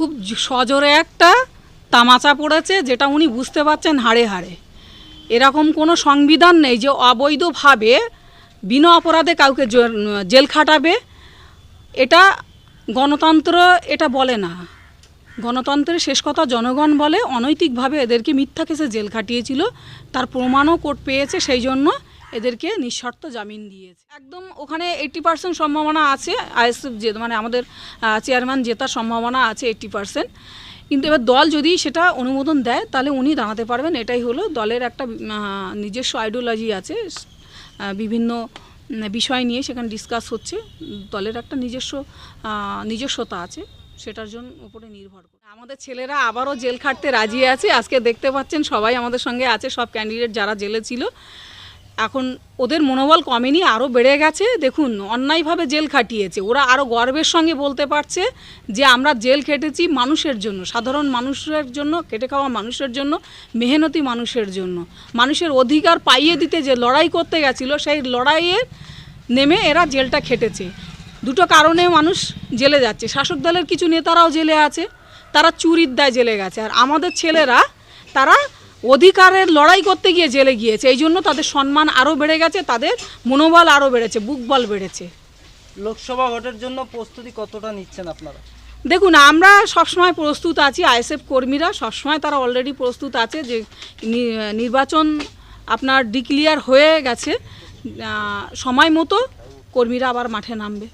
খুব সজোরে একটা তামাচা পড়েছে যেটা উনি বুঝতে পারছেন হাড়ে হাড়ে। এরকম কোনো সংবিধান নেই যে অবৈধভাবে বিনা অপরাধে কাউকে জেল খাটাবে। এটা গণতন্ত্র এটা বলে না। গণতন্ত্রের শেষ কথা জনগণ বলে। অনৈতিকভাবে এদেরকে মিথ্যা কেসে জেল খাটিয়েছিল। তার প্রমাণও কোর্ট পেয়েছে সেই জন্য এদেরকে নিঃশর্ত জামিন দিয়েছে। একদম ওখানে এইট্টি পার্সেন্ট সম্ভাবনা আছে, আইএসএফ যে মানে আমাদের চেয়ারম্যান জেতার সম্ভাবনা আছে এইট্টি পার্সেন্ট কিন্তু এবার দল যদি সেটা অনুমোদন দেয়, তাহলে উনি দাঁড়াতে পারবেন। এটাই হলো দলের একটা নিজস্ব আইডিওলজি আছে। বিভিন্ন বিষয় নিয়ে সেখানে ডিসকাস হচ্ছে। দলের একটা নিজস্ব নিজস্বতা আছে। সেটার জন্য উপরে নির্ভর করে আমাদের ছেলেরা আবারও জেল খাটতে রাজি আছে। আজকে দেখতে পাচ্ছেন সবাই আমাদের সঙ্গে আছে। সব ক্যান্ডিডেট যারা জেলে ছিল এখন ওদের মনোবল কমেনি আরও বেড়ে গেছে। দেখুন, অন্যায়ভাবে জেল খাটিয়েছে। ওরা আরও গর্বের সঙ্গে বলতে পারছে যে, আমরা জেল খেটেছি মানুষের জন্য, সাধারণ মানুষের জন্য খেটে খাওয়া মানুষের জন্য, মেহনতি মানুষের জন্য। মানুষের অধিকার পাইয়ে দিতে যে লড়াই করতে গেছিল, সেই লড়াইয়ে নেমে এরা জেলটা খেটেছে। দুটো কারণে মানুষ জেলে যাচ্ছে। শাসক দলের কিছু নেতারাও জেলে আছে, তারা চুরির দায় জেলে গেছে। আর আমাদের ছেলেরা, তারা অধিকারের লড়াই করতে গিয়ে জেলে গিয়েছে। এই জন্য তাদের সম্মান আরও বেড়ে গেছে তাদের মনোবল আরও বেড়েছে বুকবল বেড়েছে। লোকসভা ভোটের জন্য প্রস্তুতি কতটা নিচ্ছেন আপনারা? দেখুন আমরা সবসময় প্রস্তুত আছি আইএসএফ কর্মীরা সবসময় তারা অলরেডি প্রস্তুত আছে যে নির্বাচন আপনার ডিক্লিয়ার হয়ে গেছে সময় মতো কর্মীরা আবার মাঠে নামবে।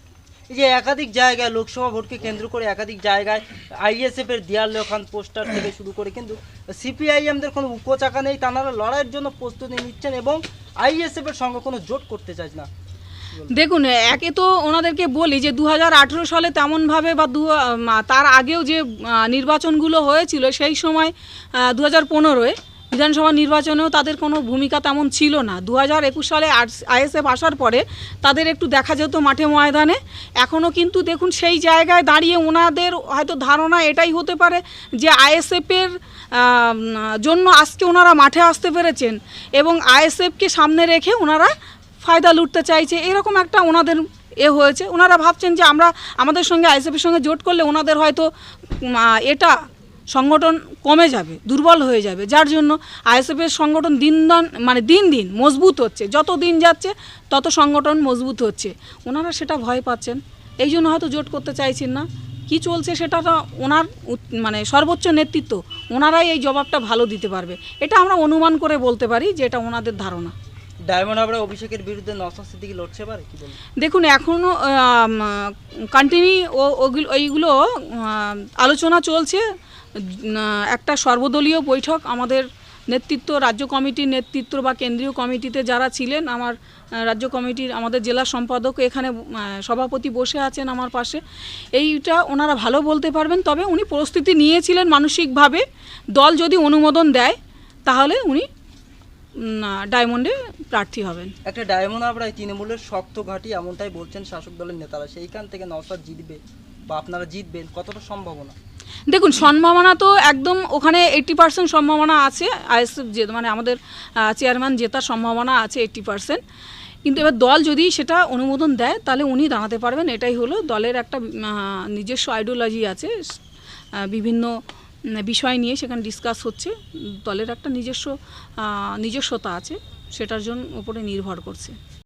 যে একাধিক জায়গায় লোকসভা ভোটকে কেন্দ্র করে একাধিক জায়গায় আইএসএফ এর দিয়াল লেখান পোস্টার থেকে শুরু করে কিন্তু সিপিআইএমদের কোনো উপচাকা নেই, তারা লড়াইয়ের জন্য প্রস্তুতি নিচ্ছেন এবং আইএসএফ এর সঙ্গে কোনো জোট করতে চায় না। দেখুন, একে তো ওনাদেরকে বলি যে দু হাজার আঠেরো সালে তেমনভাবে বা দু তার আগেও যে নির্বাচনগুলো হয়েছিল সেই সময় দু হাজার পনেরোয় বিধানসভা নির্বাচনেও তাদের কোনো ভূমিকা তেমন ছিল না। দু হাজার একুশ সালে আইএসএফ আসার পরে তাদের একটু দেখা যেত মাঠে ময়দানে। এখনও কিন্তু দেখুন সেই জায়গায় দাঁড়িয়ে ওনাদের হয়তো ধারণা এটাই হতে পারে যে আইএসএফের জন্য আজকে ওনারা মাঠে আসতে পেরেছেন এবং আইএসএফকে সামনে রেখে ওনারা ফায়দা লুটতে চাইছে। এরকম একটা ওনাদের এ হয়েছে। ওনারা ভাবছেন যে আমরা আমাদের সঙ্গে আইএসএফের সঙ্গে জোট করলে ওনাদের হয়তো এটা সংগঠন কমে যাবে, দুর্বল হয়ে যাবে। যার জন্য আইএসএফের সংগঠন দিন দিন মানে দিন দিন মজবুত হচ্ছে। যত দিন যাচ্ছে, তত সংগঠন মজবুত হচ্ছে। ওনারা সেটা ভয় পাচ্ছেন। এই জন্য হয়তো জোট করতে চাইছেন না। কি চলছে সেটা ওনার মানে সর্বোচ্চ নেতৃত্ব, ওনারাই এই জবাবটা ভালো দিতে পারবে। এটা আমরা অনুমান করে বলতে পারি যে এটা ওনাদের ধারণা। ডায়মন্ড অভিষেকের বিরুদ্ধে নসর সিদ্দিকি লড়ছে পারে কি বলুন দেখুন এখনও কন্টিনিউ ওগুলো এইগুলো আহ, আলোচনা চলছে। একটা সর্বদলীয় বৈঠক আমাদের নেতৃত্ব রাজ্য কমিটির নেতৃত্ব বা কেন্দ্রীয় কমিটিতে যারা ছিলেন আমার রাজ্য কমিটির আমাদের জেলা সম্পাদক এখানে সভাপতি বসে আছেন আমার পাশে। এইটা ওনারা ভালো বলতে পারবেন তবে উনি প্রস্তুতি নিয়েছিলেন মানসিকভাবে। দল যদি অনুমোদন দেয় তাহলে উনি ডায়মন্ডে প্রার্থী হবেন। একটা ডায়মন্ড হাবড়ায় তৃণমূলের শক্ত ঘাঁটি এমনটাই বলছেন শাসক দলের নেতারা। সেইখান থেকে নওসাদ জিতবে বা আপনারা জিতবেন কতটা সম্ভাবনা? দেখুন সম্ভাবনা তো একদম ওখানে এইট্টি পার্সেন্ট সম্ভাবনা আছে। আইএসএফ যে মানে আমাদের চেয়ারম্যান জেতার সম্ভাবনা আছে এইট্টি পার্সেন্ট কিন্তু এবার দল যদি সেটা অনুমোদন দেয় তাহলে উনি দাঁড়াতে পারবেন। এটাই হলো দলের একটা নিজস্ব আইডিওলজি আছে। বিভিন্ন বিষয় নিয়ে সেখানে ডিসকাস হচ্ছে। দলের একটা নিজস্ব নিজস্বতা আছে, সেটার জন্য উপরে নির্ভর করছে।